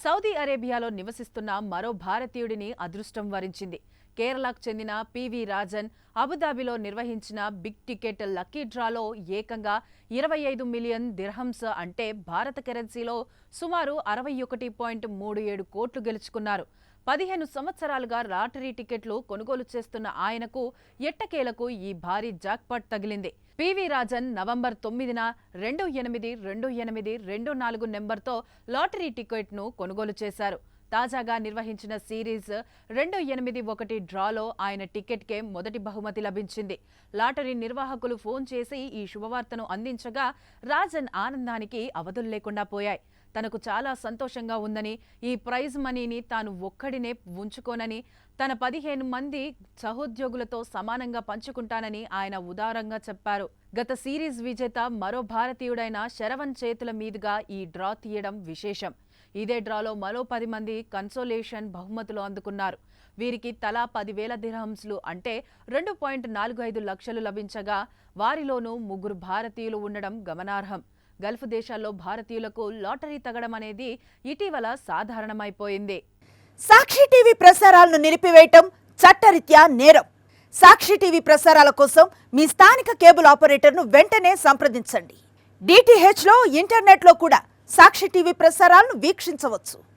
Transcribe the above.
Saudi అరేబియాలో నివసిస్తున్న మరో భారతీయుడిని అదృష్టం వరించింది. కేరళకు చెందిన పివి రాజన్ అబుదాబిలో నిర్వహించిన బిగ్ టికెట్ లక్కీ డ్రాలో ఏకంగా ఇరవై ఐదు మిలియన్ దిర్హంస్ అంటే భారత కరెన్సీలో సుమారు అరవై ఒకటి పాయింట్ మూడు ఏడు కోట్లు గెలుచుకున్నారు. పదిహేను సంవత్సరాలుగా లాటరీ టికెట్లు కొనుగోలు చేస్తున్న ఆయనకు ఎట్టకేలకు ఈ భారీ జాక్పాట్ తగిలింది. పివి రాజన్ నవంబర్ తొమ్మిదిన రెండు ఎనిమిది రెండు ఎనిమిది రెండు నాలుగు నెంబర్తో లాటరీ టికెట్ను కొనుగోలు చేశారు. తాజాగా నిర్వహించిన సిరీస్ రెండు ఎనిమిది ఒకటి డ్రాలో ఆయన టికెట్కే మొదటి బహుమతి లభించింది. లాటరీ నిర్వాహకులు ఫోన్ చేసి ఈ శుభవార్తను అందించగా రాజన్ ఆనందానికి అవధులు లేకుండా పోయాయి. తనకు చాలా సంతోషంగా ఉందని ఈ ప్రైజ్ మనీని తాను ఒక్కడినే ఉంచుకోనని తన పదిహేను మంది సహోద్యోగులతో సమానంగా పంచుకుంటానని ఆయన ఉదారంగా చెప్పారు. గత సిరీస్ విజేత మరో భారతీయుడైన శరవణ్ చేతుల మీదుగా ఈ డ్రా తీయడం విశేషం. ఇదే డ్రాలో మరో పది మంది కన్సోలేషన్ బహుమతులు అందుకున్నారు. వీరికి తలా పదివేల దిర్హంస్లు అంటే రెండు పాయింట్ నాలుగు ఐదు లక్షలు లభించగా వారిలోనూ ముగ్గురు భారతీయులు ఉండడం గమనార్హం. గల్ఫ్ దేశాల్లో భారతీయులకు లాటరీ తగడం అనేది ఇటీవల సాధారణమైపోయింది. సాక్షి టీవీ ప్రసారాలను నిలిపివేయటం చట్టరీత్యా నేరం. సాక్షి టీవీ ప్రసారాల కోసం మీ స్థానిక కేబుల్ ఆపరేటర్ను వెంటనే సంప్రదించండి. డిటిహెచ్లో ఇంటర్నెట్లో కూడా సాక్షి టీవీ ప్రసారాలను వీక్షించవచ్చు.